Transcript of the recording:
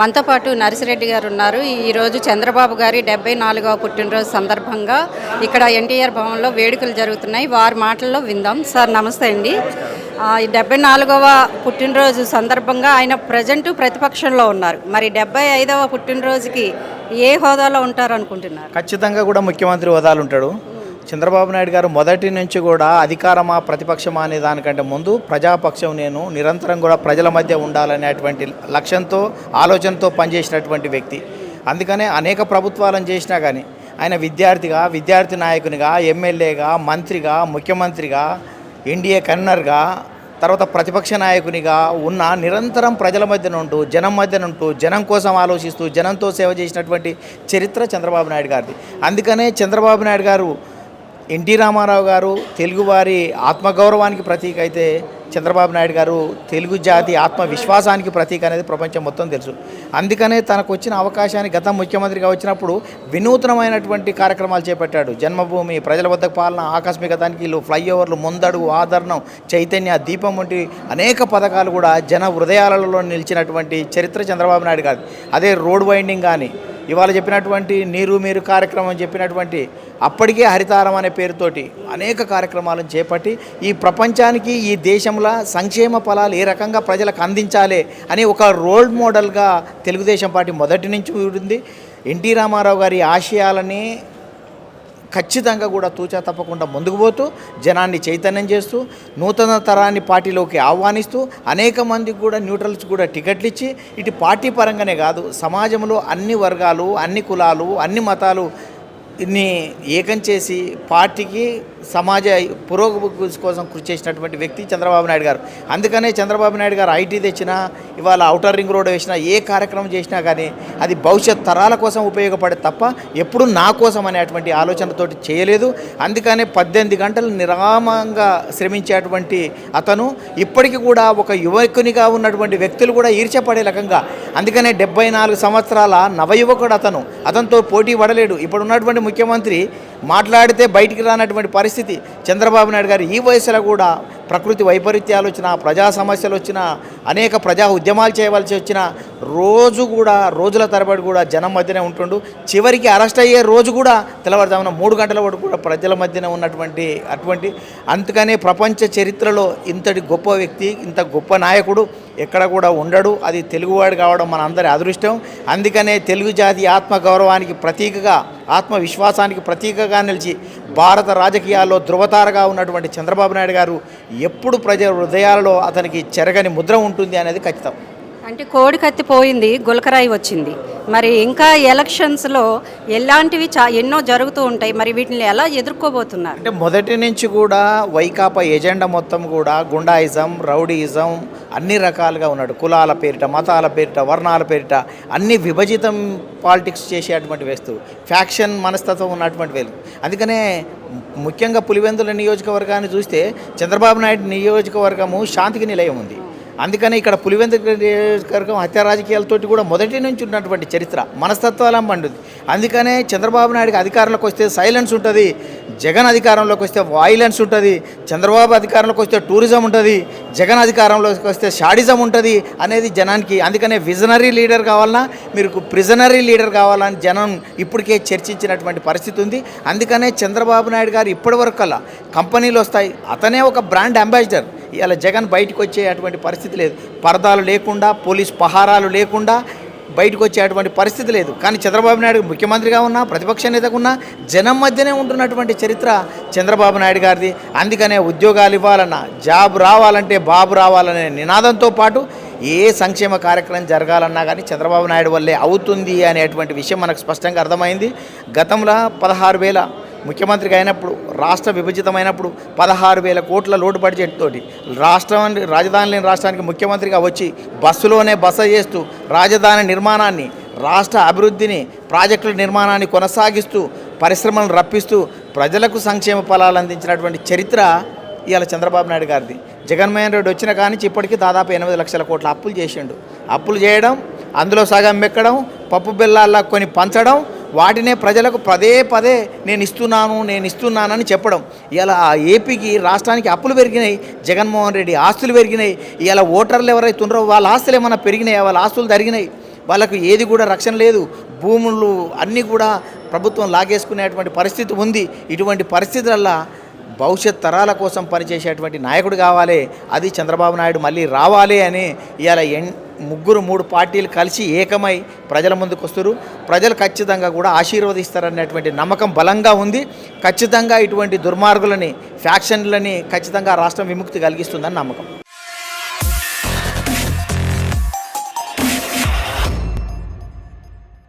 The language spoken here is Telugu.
మనతో పాటు నర్సిరెడ్డి గారు ఉన్నారు. ఈరోజు చంద్రబాబు గారి డెబ్బై నాలుగవ పుట్టినరోజు సందర్భంగా ఇక్కడ ఎన్టీఆర్ భవన్లో వేడుకలు జరుగుతున్నాయి. వారి మాటల్లో విందాం. సార్ నమస్తే అండి. ఈ డెబ్బై నాలుగవ పుట్టినరోజు సందర్భంగా ఆయన ప్రజెంట్ ప్రతిపక్షంలో ఉన్నారు. మరి డెబ్బై ఐదవ పుట్టినరోజుకి ఏ హోదాలో ఉంటారు అనుకుంటున్నారు ఖచ్చితంగా కూడా ముఖ్యమంత్రి హోదాలు ఉంటాడు. చంద్రబాబు నాయుడు గారు మొదటి నుంచి కూడా అధికారమా ప్రతిపక్షమా అనే దానికంటే ముందు ప్రజాపక్షం నేను నిరంతరం కూడా ప్రజల మధ్య ఉండాలనేటువంటి లక్ష్యంతో ఆలోచనతో పనిచేసినటువంటి వ్యక్తి. అందుకనే అనేక ప్రభుత్వాలను చేసినా కానీ ఆయన విద్యార్థిగా విద్యార్థి నాయకునిగా ఎమ్మెల్యేగా మంత్రిగా ముఖ్యమంత్రిగా ఎన్డీఏ కన్వీనర్గా తర్వాత ప్రతిపక్ష నాయకునిగా ఉన్న నిరంతరం ప్రజల మధ్యన ఉంటూ జనం మధ్యన ఉంటూ జనం కోసం ఆలోచిస్తూ జనంతో సేవ చేసినటువంటి చరిత్ర చంద్రబాబు నాయుడు గారిది. అందుకనే చంద్రబాబు నాయుడు గారు ఎన్టీ రామారావు గారు తెలుగువారి ఆత్మగౌరవానికి ప్రతీక అయితే చంద్రబాబు నాయుడు గారు తెలుగు జాతి ఆత్మవిశ్వాసానికి ప్రతీక అనేది ప్రపంచం మొత్తం తెలుసు. అందుకనే తనకు వచ్చిన అవకాశాన్ని గత ముఖ్యమంత్రిగా వచ్చినప్పుడు వినూత్నమైనటువంటి కార్యక్రమాలు చేపట్టాడు. జన్మభూమి ప్రజల వద్దకు పాలన ఆకస్మిక తనిఖీలు ఫ్లైఓవర్లు ముందడుగు ఆదరణం చైతన్య దీపం వంటి అనేక పథకాలు కూడా జన హృదయాలలో నిలిచినటువంటి చరిత్ర చంద్రబాబు నాయుడు గారు అదే రోడ్ వైండింగ్ కానీ ఇవాళ చెప్పినటువంటి నీరు మీరు కార్యక్రమం చెప్పినటువంటి అప్పటికే హరితారం అనే పేరుతోటి అనేక కార్యక్రమాలను చేపట్టి ఈ ప్రపంచానికి ఈ దేశంలో సంక్షేమ ఫలాలు ఏ రకంగా ప్రజలకు అందించాలి అని ఒక రోల్ మోడల్గా తెలుగుదేశం పార్టీ మొదటి నుంచి ఉంది. ఎన్టీ రామారావు గారి ఆశయాలని ఖచ్చితంగా కూడా తూచా తప్పకుండా ముందుకు పోతూ జనాన్ని చైతన్యం చేస్తూ నూతన తరాన్ని పార్టీలోకి ఆహ్వానిస్తూ అనేక మందికి కూడా న్యూట్రల్స్ కూడా టికెట్లు ఇచ్చి ఇటు పార్టీ పరంగానే కాదు సమాజంలో అన్ని వర్గాలు అన్ని కులాలు అన్ని మతాలు ని ఏకం చేసి పార్టీకి సమాజ పురోగతి కోసం కృషి చేసినటువంటి వ్యక్తి చంద్రబాబు నాయుడు గారు. అందుకనే చంద్రబాబు నాయుడు గారు ఐటీ తెచ్చినా ఇవాళ అవుటర్ రింగ్ రోడ్ వేసినా ఏ కార్యక్రమం చేసినా కానీ అది భవిష్యత్ తరాల కోసం ఉపయోగపడే తప్ప ఎప్పుడు నా కోసం అనేటువంటి ఆలోచనతోటి చేయలేదు. అందుకనే పద్దెనిమిది గంటలు నిరామంగా శ్రమించేటువంటి అతను ఇప్పటికీ కూడా ఒక యువకునిగా ఉన్నటువంటి వ్యక్తులు కూడా ఈర్చపడే రకంగా. అందుకనే డెబ్బై నాలుగు సంవత్సరాల నవయువకుడు అతను. అతనితో పోటీ పడలేడు. ఇప్పుడు ఉన్నటువంటి ముఖ్యమంత్రి మాట్లాడితే బయటికి రానటువంటి పరిస్థితి. చంద్రబాబు నాయుడు గారు ఈ వయసులో కూడా ప్రకృతి వైపరీత్యాలు వచ్చినా ప్రజా సమస్యలు వచ్చినా అనేక ప్రజా ఉద్యమాలు చేయవలసి వచ్చినా రోజు కూడా రోజుల తరబడి కూడా జనం మధ్యనే ఉంటుండు. చివరికి అరెస్ట్ అయ్యే రోజు కూడా తెల్లవారుజామున మూడు గంటల వరకు కూడా ప్రజల మధ్యనే ఉన్నటువంటి అటువంటి. అందుకనే ప్రపంచ చరిత్రలో ఇంతటి గొప్ప వ్యక్తి ఇంత గొప్ప నాయకుడు ఎక్కడ కూడా ఉండడు. అది తెలుగువాడు కావడం మన అందరి అదృష్టం. అందుకనే తెలుగు జాతి ఆత్మగౌరవానికి ప్రతీకగా ఆత్మవిశ్వాసానికి ప్రతీకగా నిలిచి భారత రాజకీయాల్లో ధృవతారగా ఉన్నటువంటి చంద్రబాబు నాయుడు గారు ఎప్పుడు ప్రజల హృదయాలలో అతనికి చెరగని ముద్ర ఉంటుంది అనేది ఖచ్చితం. అంటే కోడి కత్తి పోయింది గులకరాయి వచ్చింది. మరి ఇంకా ఎలక్షన్స్లో ఎలాంటివి చా ఎన్నో జరుగుతూ ఉంటాయి. మరి వీటిని ఎలా ఎదుర్కోబోతున్నారు? అంటే మొదటి నుంచి కూడా వైకాపా ఎజెండా మొత్తం కూడా గుండాయిజం రౌడీయిజం అన్ని రకాలుగా ఉన్నాడు. కులాల పేరిట మతాల పేరిట వర్ణాల పేరిట అన్ని విభజితం పాలిటిక్స్ చేసేటువంటి వేస్తూ ఫ్యాక్షన్ మనస్తత్వం ఉన్నటువంటి వేలు అందుకనే ముఖ్యంగా పులివెందుల నియోజకవర్గాన్ని చూస్తే చంద్రబాబు నాయుడు నియోజకవర్గము శాంతికి నిలయం ఉంది. అందుకని ఇక్కడ పులివెందుల నియోజకవర్గం హత్య రాజకీయాలతోటి కూడా మొదటి నుంచి ఉన్నటువంటి చరిత్ర మనస్తత్వాల పండుది అందుకనే చంద్రబాబు నాయుడికి అధికారంలోకి వస్తే సైలెన్స్ ఉంటుంది జగన్ అధికారంలోకి వస్తే వాయిలెన్స్ ఉంటుంది చంద్రబాబు అధికారంలోకి వస్తే టూరిజం ఉంటుంది జగన్ అధికారంలోకి వస్తే షాడిజం ఉంటుంది అనేది జనానికి అందుకనే విజనరీ లీడర్ కావాలన్నా మీరు ప్రిజనరీ లీడర్ కావాలని జనం ఇప్పటికే చర్చించినటువంటి పరిస్థితి ఉంది. అందుకనే చంద్రబాబు నాయుడు గారు ఇప్పటివరకు కంపెనీలు వస్తాయి అతనే ఒక బ్రాండ్ అంబాసిడర్. ఇలా జగన్ బయటకు వచ్చేటువంటి పరిస్థితి లేదు. పరదాలు లేకుండా పోలీస్ పహారాలు లేకుండా బయటకు వచ్చేటువంటి పరిస్థితి లేదు. కానీ చంద్రబాబు నాయుడు ముఖ్యమంత్రిగా ఉన్నా ప్రతిపక్ష నేతగా ఉన్నా జనం మధ్యనే ఉంటున్నటువంటి చరిత్ర చంద్రబాబు నాయుడు గారిది. అందుకనే ఉద్యోగాలు ఇవ్వాలన్నా జాబ్ రావాలంటే బాబు రావాలనే నినాదంతో పాటు ఏ సంక్షేమ కార్యక్రమం జరగాలన్నా కానీ చంద్రబాబు నాయుడు వల్లే అవుతుంది అనేటువంటి విషయం మనకు స్పష్టంగా అర్థమైంది. గతంలో పదహారు వేల ముఖ్యమంత్రిగా అయినప్పుడు రాష్ట్ర విభజితమైనప్పుడు పదహారు వేల కోట్ల లోటు బడ్జెట్తోటి రాష్ట్రం రాజధాని లేని రాష్ట్రానికి ముఖ్యమంత్రిగా వచ్చి బస్సులోనే బస చేస్తూ రాజధాని నిర్మాణాన్ని రాష్ట్ర అభివృద్ధిని ప్రాజెక్టుల నిర్మాణాన్ని కొనసాగిస్తూ పరిశ్రమలను రప్పిస్తూ ప్రజలకు సంక్షేమ ఫలాలు అందించినటువంటి చరిత్ర ఇవాళ చంద్రబాబు నాయుడు గారిది. జగన్మోహన్ రెడ్డి వచ్చిన కానీ ఇప్పటికీ దాదాపు ఎనిమిది లక్షల కోట్ల అప్పులు చేసిండు. అప్పులు చేయడం అందులో సగం మెక్కడం పప్పు బెల్లాల్లో కొని పంచడం వాటినే ప్రజలకు పదే పదే నేను ఇస్తున్నాను నేను ఇస్తున్నానని చెప్పడం. ఇలా ఆ ఏపీకి రాష్ట్రానికి అప్పులు పెరిగినాయి జగన్మోహన్ రెడ్డి ఆస్తులు పెరిగినాయి ఇలా ఓటర్లు ఎవరైతున్నారో వాళ్ళ ఆస్తులు ఏమైనా పెరిగినాయి? వాళ్ళ ఆస్తులు జరిగినాయి వాళ్ళకు ఏది కూడా రక్షణ లేదు. భూములు అన్నీ కూడా ప్రభుత్వం లాగేసుకునేటువంటి పరిస్థితి ఉంది. ఇటువంటి పరిస్థితులల్లో భవిష్యత్ తరాల కోసం పనిచేసేటువంటి నాయకుడు కావాలి. అది చంద్రబాబు నాయుడు మళ్ళీ రావాలి అని ఇవాళ ఎన్ ముగ్గురు మూడు పార్టీలు కలిసి ఏకమై ప్రజల ముందుకు వస్తారు. ప్రజలు ఖచ్చితంగా కూడా ఆశీర్వదిస్తారనేటువంటి నమ్మకం బలంగా ఉంది. ఖచ్చితంగా ఇటువంటి దుర్మార్గులని ఫ్యాక్షన్లని ఖచ్చితంగా రాష్ట్రం విముక్తి కలిగిస్తుందని నమ్మకం.